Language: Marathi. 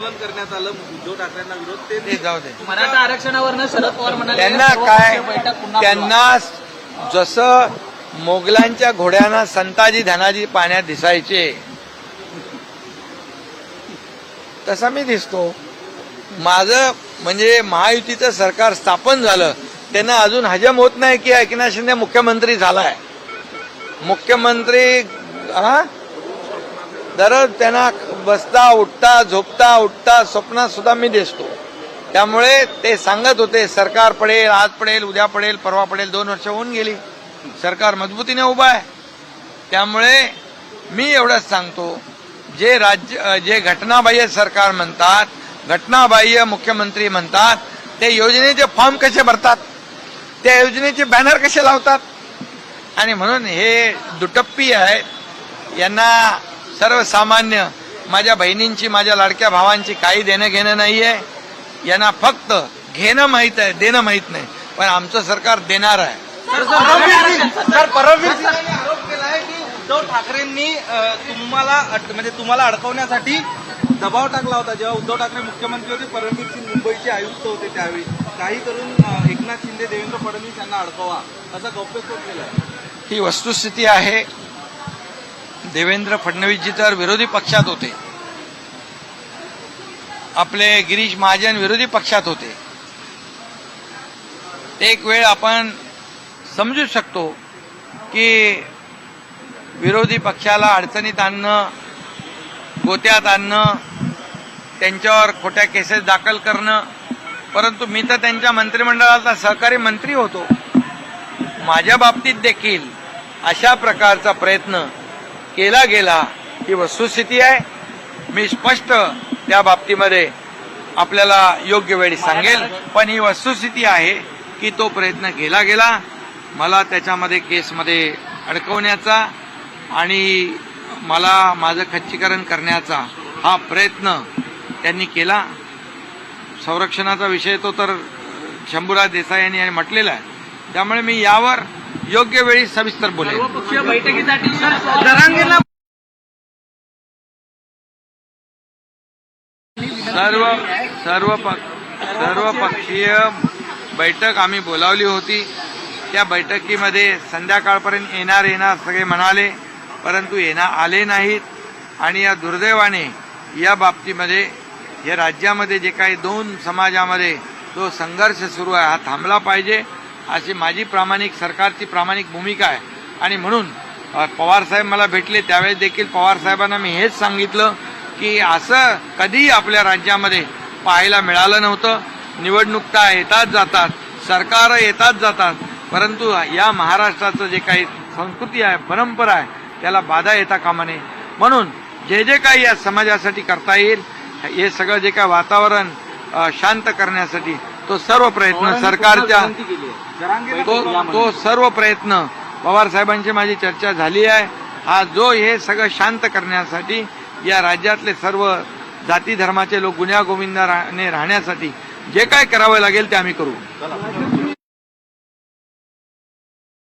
आंदोलन करण्यात आलं. उद्धव ठाकरेंना विरोध. ते जाऊ दे. मराठा आरक्षणावरनं शरद पवार म्हणाले त्यांना काय. त्यांना जसं मोगलांच्या घोड्यांना संताजी धनाजी पाण्यात दिसायचे तसा मी दिसतो. माझं म्हणजे महायुतीचं सरकार स्थापन झालं त्यांना अजून हजम होत नाही की एकनाथ शिंदे मुख्यमंत्री झालाय. मुख्यमंत्री हा? दररोज त्यांना बसता उठता झोपता उठता स्वप्नात सुद्धा मी दिसतो त्यामुळे ते सांगत होते सरकार पडेल आज पडेल उद्या पडेल परवा पडेल दोन वर्ष होऊन गेली. सरकार मजबूतीने उभं आहे. त्यामुळे मी एवढंच सांगतो जे राज्य जे घटनाबाह्य सरकार म्हणतात घटनाबाह्य मुख्यमंत्री म्हणतात ते योजनेचे फॉर्म कसे भरतात? त्या योजनेचे बॅनर कसे लावतात? आणि म्हणून हे दुटप्पी आहेत यांना सर्वसामान्य माझ्या बहिणींची माझ्या लाडक्या भावांची काही देणं घेणं नाहीये. यांना फक्त घेणं माहीत आहे देणं माहीत नाही. पण आमचं सरकार देणार आहे. सर परमवीर सिंगांनी आरोप केलाय की उद्धव ठाकरेंनी तुम्हाला म्हणजे तुम्हाला अडकवण्यासाठी दबाव टाकला होता. जेव्हा उद्धव ठाकरे मुख्यमंत्री होते परमवीर सिंग मुंबईचे आयुक्त होते त्यावेळी. काही करून एकनाथ शिंदे देवेंद्र फडणवीस यांना अडकवा असा गौप्यस्फोट केलाय. ही वस्तुस्थिती आहे. देवेंद्र फडणवीसजी तर विरोधी पक्षात होते. आपले गिरीश महाजन विरोधी पक्षात होते. एक वेळ आपण समजू शकतो की विरोधी पक्षाला अडचणीत आणणं गोत्यात आणणं त्यांच्यावर खोट्या केसेस दाखल करणं परंतु मी तर त्यांच्या मंत्रिमंडळाचा सहकारी मंत्री होतो. माझ्या बाबतीत देखील अशा प्रकारचा प्रयत्न केला गेला ही वस्तुस्थिती आहे. मी स्पष्ट त्या बाबतीमध्ये आपल्याला योग्य वेळी सांगेल. पण ही वस्तुस्थिती आहे की तो प्रयत्न केला गेला. मला त्याच्यामध्ये केसमध्ये अडकवण्याचा आणि मला माझं खच्चीकरण करण्याचा हा प्रयत्न त्यांनी केला. संरक्षणाचा विषय तो तर शंभूराज देसाई यांनी म्हटलेला आहे. त्यामुळे मी यावर योग्य वेळी सविस्तर सर्वपक्षीय बैठकीसाठी जरांगेला सर्व सर्व पक्ष सर्व पक्षीय बैठक आम्ही बोलावली होती. त्या बैठकीमध्ये संध्याकाळपर्यंत येणार येणार सगळे म्हणाले परंतु येणार आले नाहीत. आणि या दुर्दैवाने या बाबतीमध्ये या राज्यामध्ये जे काही दोन समाजामध्ये जो संघर्ष सुरू आहे हा थांबला पाहिजे. अशी माझी प्रामाणिक सरकारची प्रामाणिक भूमिका आहे. आणि म्हणून पवारसाहेब मला भेटले त्यावेळेस देखील पवारसाहेबांना मी हेच सांगितलं की असं कधीही आपल्या राज्यामध्ये पाहायला मिळालं नव्हतं. निवडणुकता येतात जातात सरकार येतात जातात. परंतु या महाराष्ट्राचं जे काही संस्कृती आहे परंपरा आहे त्याला बाधा येता कामा नये. म्हणून जे जे काही या समाजासाठी करता येईल हे सगळं जे काही वातावरण शांत करण्यासाठी तो सर्व प्रयत्न सरकारच्या तो तो सर्व प्रयत्न पवार साहेबांची माझी चर्चा झाली आहे. हा जो हे सगळं शांत करण्यासाठी या राज्यातले सर्व जाती धर्माचे लोक गुन्ह्या गोविंदाने राहण्यासाठी जे काय करावं लागेल ते आम्ही करू.